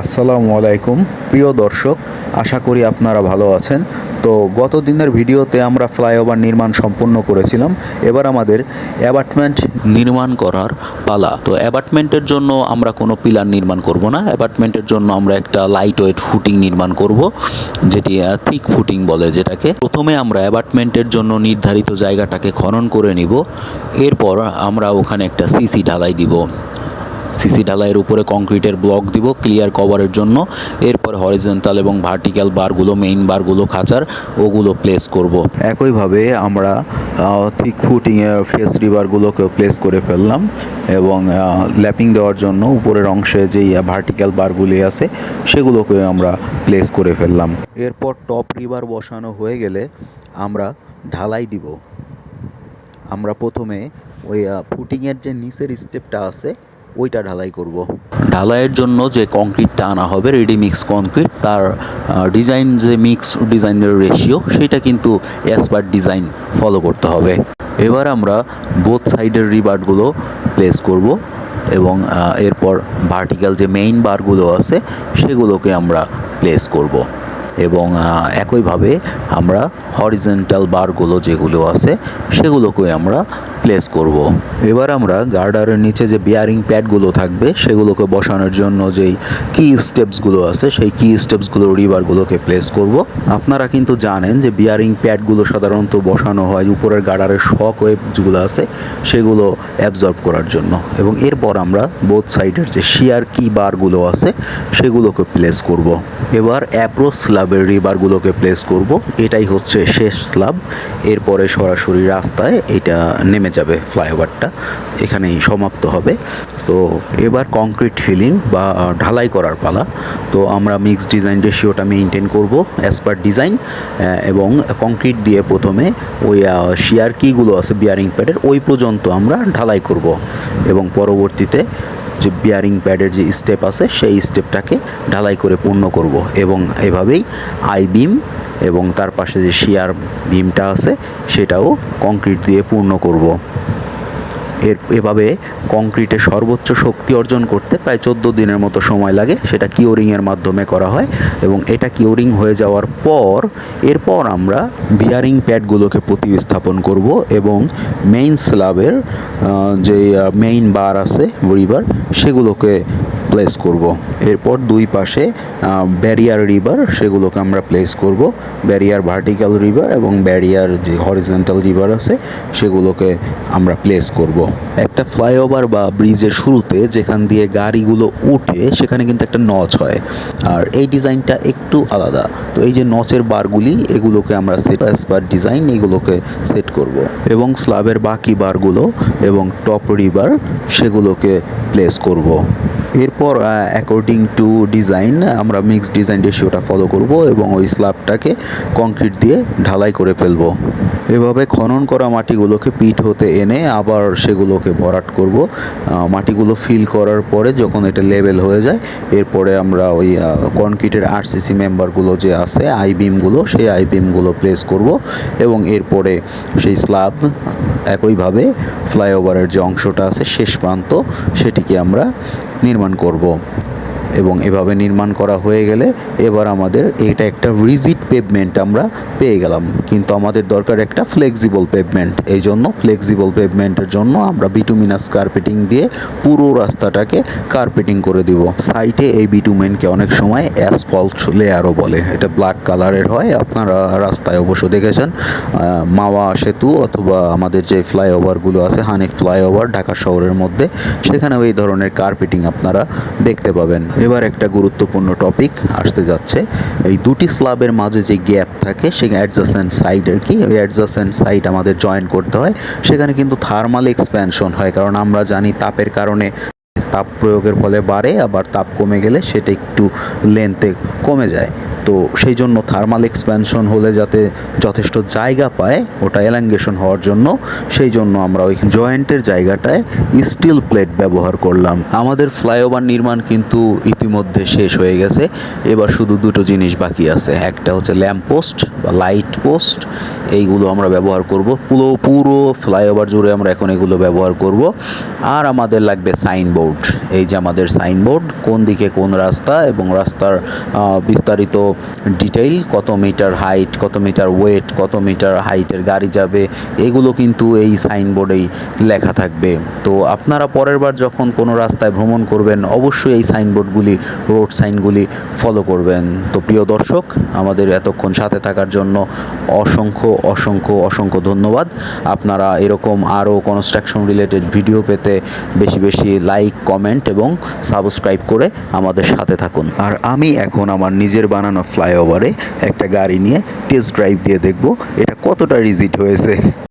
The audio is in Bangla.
আসসালামু আলাইকুম। প্রিয় দর্শক, আশা করি আপনারা ভালো আছেন। তো গত দিনের ভিডিওতে আমরা ফ্লাইওভার নির্মাণ সম্পূর্ণ করেছিলাম। এবার আমাদের অ্যাপার্টমেন্ট নির্মাণ করার পালা। তো অ্যাপার্টমেন্টের জন্য আমরা কোনো পিলার নির্মাণ করব না। অ্যাপার্টমেন্টের জন্য আমরা একটা লাইট ওয়েট ফুটিং নির্মাণ করব, যেটি থিক ফুটিং বলে যেটাকে। প্রথমে আমরা অ্যাপার্টমেন্টের জন্য নির্ধারিত জায়গাটাকে খনন করে নিব। এরপর আমরা ওখানে একটা সিসি ঢালাই দিব। সিসি ঢালাইয়ের উপরে কংক্রিটের ব্লক দিব, ক্লিয়ার কভারের জন্য। এরপর হরিজেন্টাল এবং ভার্টিক্যাল বারগুলো, মেইন বারগুলো, খাঁচার, ওগুলো প্লেস করব। একইভাবে আমরা থিক ফুটিংয়ে ফেস রিবারগুলোকে প্লেস করে ফেললাম এবং ল্যাপিং দেওয়ার জন্য উপরের অংশে যেই ভার্টিক্যাল বারগুলি আছে সেগুলোকে আমরা প্লেস করে ফেললাম। এরপর টপ রিবার বসানো হয়ে গেলে আমরা ঢালাই দিব। আমরা প্রথমে ওই ফুটিংয়ের যে নিচের স্টেপটা আছে ওইটা ঢালাই করব। ঢালাইয়ের জন্য যে কংক্রিটটা আনা হবে রেডি মিক্স কংক্রিট তার ডিজাইন যে মিক্স ডিজাইনের রেশিও সেটা কিন্তু অ্যাজ ডিজাইন ফলো করতে হবে। এবার আমরা বোথ সাইডের রিবারগুলো প্লেস করব এবং এরপর ভার্টিক্যাল যে মেইন বারগুলো আছে, সেগুলোকে আমরা প্লেস করব। এবং একইভাবে আমরা হরিজেন্টাল বারগুলো যেগুলো আছে, সেগুলোকে আমরা প্লেস করব। এবার আমরা গার্ডারের নিচে যে বিয়ারিং প্যাডগুলো থাকবে, সেগুলোকে বসানোর জন্য যেই কি স্টেপসগুলো আছে, সেই কি স্টেপসগুলো রিবারগুলোকে প্লেস করব। আপনারা কিন্তু জানেন যে বিয়ারিং প্যাডগুলো সাধারণত বসানো হয় উপরের গার্ডারের শক ওয়েব যেগুলো আছে, সেগুলো অ্যাবজর্ব করার জন্য এবং এরপর আমরা বোথ সাইডের যে শিয়ার কি বারগুলো আছে, সেগুলোকে প্লেস করব। এবার অ্যাপ্রোচ স্ল্যাবের রিবারগুলোকে প্লেস করব এটাই হচ্ছে শেষ স্ল্যাব এরপরে সরাসরি রাস্তায় এটা নেমে যাবে ফ্লাইওভারটা। এখানেই সমাপ্ত হবে। তো এবার কংক্রিট ফিলিং বা ঢালাই করার পালা। তো আমরা মিক্স ডিজাইন রেশিওটা মেনটেন করব অ্যাজ পার ডিজাইন এবং কংক্রিট দিয়ে প্রথমে ওই শিয়ার কিগুলো আছে বিয়ারিং প্যাডের ওই পর্যন্ত আমরা ঢালাই করব। এবং পরবর্তীতে যে বিয়ারিং প্যাডের যে স্টেপ আছে, সেই স্টেপটাকে ঢালাই করে পূর্ণ করব। এবং এভাবেই আই বিম এবং তার পাশে যে শিয়ার বিমটা আছে, সেটাও কংক্রিট দিয়ে পূর্ণ করব। এর, এভাবে কংক্রিটে সর্বোচ্চ শক্তি অর্জন করতে প্রায় চোদ্দ দিনের মতো সময় লাগে। সেটা কিওরিংয়ের মাধ্যমে করা হয় এবং এটা কিওরিং হয়ে যাওয়ার পর, এরপর আমরা বিয়ারিং প্যাডগুলোকে প্রতিস্থাপন করব এবং মেইন স্ল্যাবের যে মেইন বার আছে রিবার সেগুলোকে প্লেস করব। এরপর দুই পাশে ব্যারিয়ার রিভার, সেগুলোকে আমরা প্লেস করব। ব্যারিয়ার ভার্টিক্যাল রিভার এবং ব্যারিয়ার যে হরিজেন্টাল রিভার আছে, সেগুলোকে আমরা প্লেস করব। একটা ফ্লাইওভার বা ব্রিজের শুরুতে যেখান দিয়ে গাড়িগুলো উঠে সেখানে কিন্তু একটা নচ হয়। আর এই ডিজাইনটা একটু আলাদা। তো এই যে নচের বারগুলি এগুলোকে আমরা সেট পার ডিজাইন এগুলোকে সেট করব। এবং স্ল্যাবের বাকি বারগুলো এবং টপ রিভার সেগুলোকে প্লেস করব। এরপর অ্যাকর্ডিং টু ডিজাইন আমরা মিক্স ডিজাইন রেশিওটা ফলো করব এবং ওই স্ল্যাবটাকে কংক্রিট দিয়ে ঢালাই করে ফেলব। এভাবে খনন করা মাটিগুলোকে পিট হতে এনে আবার সেগুলোকে ভরাট করব। মাটিগুলো ফিল করার পরে যখন এটা লেভেল হয়ে যায়, এরপরে আমরা ওই কনক্রিটের আরসিসি মেম্বারগুলো যে আছে আই বিমগুলো সেই আই বিমগুলো প্লেস করব এবং এরপরে সেই স্ল্যাব একইভাবে ফ্লাইওভারের যে অংশটা আছে, শেষ প্রান্ত, সেটিকে আমরা নির্মাণ করব। এবং এভাবে নির্মাণ করা হয়ে গেলে এবার আমাদের এটা একটা রিজিড পেভমেন্ট আমরা পেয়ে গেলাম। কিন্তু আমাদের দরকার একটা ফ্লেক্সিবল পেভমেন্ট এই জন্য ফ্লেক্সিবল পেভমেন্টের জন্য আমরা বিটুমিনাস কার্পেটিং দিয়ে পুরো রাস্তাটাকে কার্পেটিং করে দিব। সাইটে এই বিটুমেনকে অনেক সময় অ্যাসফল্ট লেয়ারও বলে। এটা ব্ল্যাক কালারের হয়, আপনারা রাস্তায় অবশ্য দেখেছেন। মাওয়া সেতু অথবা আমাদের যে ফ্লাইওভারগুলো আছে, হানিফ ফ্লাইওভার ঢাকা শহরের মধ্যে, সেখানেও এই ধরনের কার্পেটিং আপনারা দেখতে পাবেন। এবার একটা গুরুত্বপূর্ণ টপিক আসতে যাচ্ছে। এই দুটি স্ল্যাবের মাঝে যে গ্যাপ থাকে, সেই অ্যাডজাসেন্ট সাইড আর কি, ওই অ্যাডজাসেন্ট সাইড আমাদের জয়েন করতে হয়। সেখানে কিন্তু থার্মাল এক্সপ্যানশন হয়, কারণ আমরা জানি তাপের কারণে তাপ প্রয়োগের ফলে বাড়ে, আবার তাপ কমে গেলে সেটা একটু লেন্থে কমে যায়। তো সেই জন্য থার্মাল এক্সপ্যানশন হলে যাতে যথেষ্ট জায়গা পায়, ওটা এলাঙ্গেশন হওয়ার জন্য, সেই জন্য আমরা ওই জয়েন্টের জায়গাটায় স্টিল প্লেট ব্যবহার করলাম। আমাদের ফ্লাইওভার নির্মাণ কিন্তু ইতিমধ্যে শেষ হয়ে গেছে। এবার শুধু দুটো জিনিস বাকি আছে। একটা হচ্ছে ল্যাম্প পোস্ট বা লাইট পোস্ট এইগুলো আমরা ব্যবহার করব। পুরো পুরো ফ্লাইওভার জুড়ে আমরা এখন এগুলো ব্যবহার করব। আর আমাদের লাগবে সাইনবোর্ড এই যে আমাদের সাইনবোর্ড, কোন দিকে কোন রাস্তা এবং রাস্তার বিস্তারিত ডিটেইল, কত মিটার হাইট, কত মিটার ওয়েট, কত মিটার হাইটের গাড়ি যাবে, এগুলো কিন্তু এই সাইনবোর্ডেই লেখা থাকবে। তো আপনারা পরের বার যখন কোনো রাস্তায় ভ্রমণ করবেন, অবশ্যই এই সাইনবোর্ডগুলি, রোড সাইনগুলি ফলো করবেন। তো প্রিয় দর্শক, আমাদের এতক্ষণ সাথে থাকার জন্য অসংখ্য অসংখ্য অসংখ্য ধন্যবাদ। আপনারা এরকম আরও কনস্ট্রাকশন রিলেটেড ভিডিও পেতে বেশি বেশি লাইক কমেন্ট এবং সাবস্ক্রাইব করে আমাদের সাথে থাকুন। আর আমি এখন আমার নিজের বানানো ফ্লাইওভারে একটা গাড়ি নিয়ে টেস্ট ড্রাইভ দিয়ে দেখব এটা কতটা রিজিট হয়েছে।